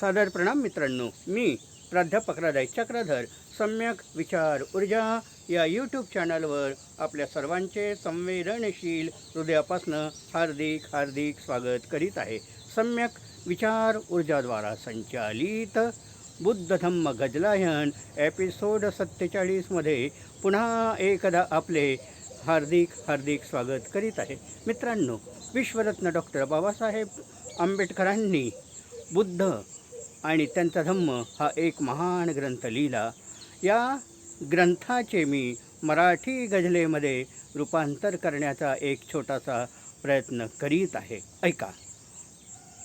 सादर प्रणाम मित्रांनो मी प्राध्यापक राधाई चक्रधर सम्यक विचार ऊर्जा या यूट्यूब चॅनलवर आपल्या सर्वांचे संवेदनशील हृदयापासनं हार्दिक हार्दिक स्वागत करीत आहे. सम्यक विचार ऊर्जाद्वारा संचालित बुद्ध धम्म गजलायन एपिसोड सत्तेचाळीसमध्ये पुन्हा एकदा आपले हार्दिक हार्दिक स्वागत करीत आहे. मित्रांनो विश्वरत्न डॉक्टर बाबासाहेब आंबेडकरांनी बुद्ध आणि त्यांचा धम्म हा एक महान ग्रंथ लिहिला. या ग्रंथाचे मी मराठी गझलेमध्ये रूपांतर करण्याचा एक छोटासा प्रयत्न करीत आहे. ऐका.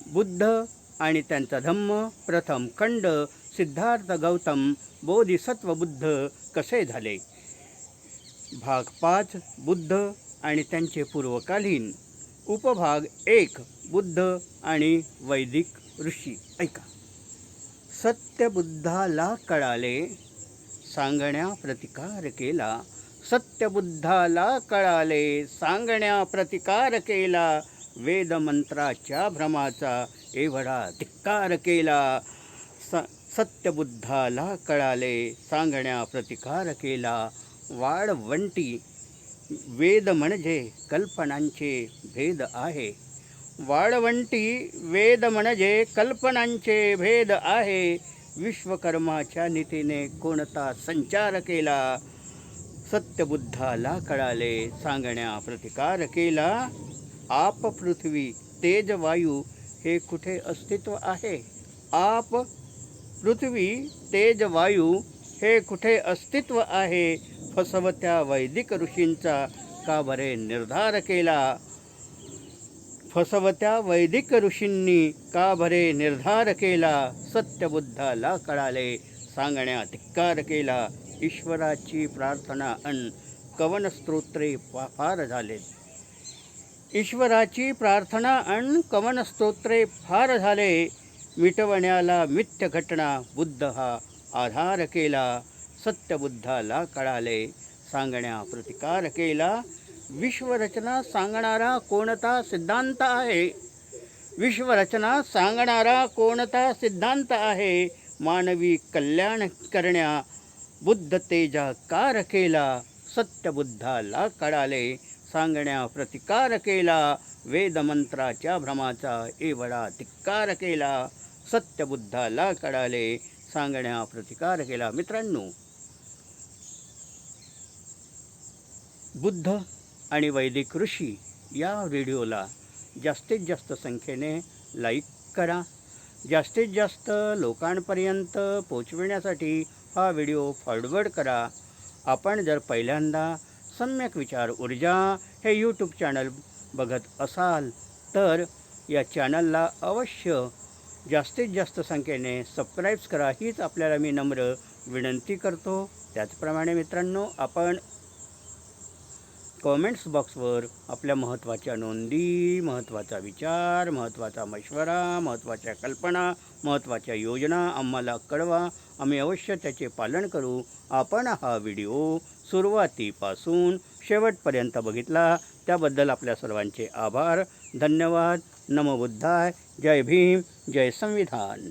बुद्ध आणि त्यांचा धम्म प्रथम खंड सिद्धार्थ गौतम बोधिसत्व बुद्ध कसे झाले? भाग पाच बुद्ध आणि त्यांचे पूर्वकालीन. उपभाग एक बुद्ध आणि वैदिक ऋषी. ऐका. सत्यबुद्धाला कळाले सांगण्या प्रतिकार केला. सत्यबुद्धाला कळाले सांगण्या प्रतिकार केला. वेदमंत्राच्या भ्रमाचा एवढा धिक्कार केला. स सत्यबुद्धाला कळाले सांगण्या प्रतिकार केला. वाळवंटी वेद म्हणजे कल्पनांचे भेद आहे. वाळवंटी वेद म्हणजे कल्पनांचे भेद आहे. विश्वकर्माच्या नीतीने कोणता संचार केला? सत्यबुद्धाला कळाले सांगण्या प्रतिकार केला. आप पृथ्वी तेज वायू हे कुठे अस्तित्व आहे? आप पृथ्वी तेज वायू हे कुठे अस्तित्व आहे? फसवत्या वैदिक ऋषींचा का बरे निर्धार केला. फसवत्या वैदिक ऋषींनी का बरे निर्धार केला. सत्यबुद्धाला कळाले सांगण्या धिक्कार केला. ईश्वराची प्रार्थना अन कवन स्तोत्रे फार झाले. ईश्वराची प्रार्थना अन कवन स्तोत्रे फार झाले. मिटवण्याला मिथ्य घटना बुद्ध हा आधार केला. सत्यबुद्धाला कळाले. सांगण्या प्रतिकार केला. विश्वरचना सांगणारा कोणता सिद्धांत आहे? विश्वरचना सांगणारा कोणता सिद्धांत आहे? मानवी कल्याण करण्या बुद्ध तेजा कार केला. सत्यबुद्धाला कळाले. सांगण्या प्रतिकार केला. वेदमंत्राच्या भ्रमाचा एवढा धिक्कार केला. सत्यबुद्धाला कळाले. सांगण्या प्रतिकार केला. मित्रांनो बुद्ध आणि वैदिक ऋषी या व्हिडिओला जास्तीत जास्त संख्येने लाईक करा. जास्तीत जास्त लोकांपर्यंत पोचविण्यासाठी हा व्हिडिओ फॉरवर्ड करा. आपण जर पहिल्यांदा सम्यक विचार ऊर्जा हे यूट्यूब चॅनल बघत असाल तर या चॅनलला अवश्य जास्तीत जास्त संख्येने सबस्क्राईब्स करा हीच आपल्याला मी नम्र विनंती करतो. त्याचप्रमाणे मित्रांनो आपण कॉमेंट्स बॉक्सवर आपल्या महत्त्वाच्या नोंदी महत्त्वाचा विचार महत्त्वाचा मशवरा महत्त्वाच्या कल्पना महत्त्वाच्या योजना आम्हाला कळवा. आम्ही अवश्य त्याचे पालन करू. आपण हा व्हिडिओ सुरुवातीपासून शेवटपर्यंत बघितला. त्याबद्दल आपल्या सर्वांचे आभार. धन्यवाद. नमबुद्धाय जय भीम. जय संविधान.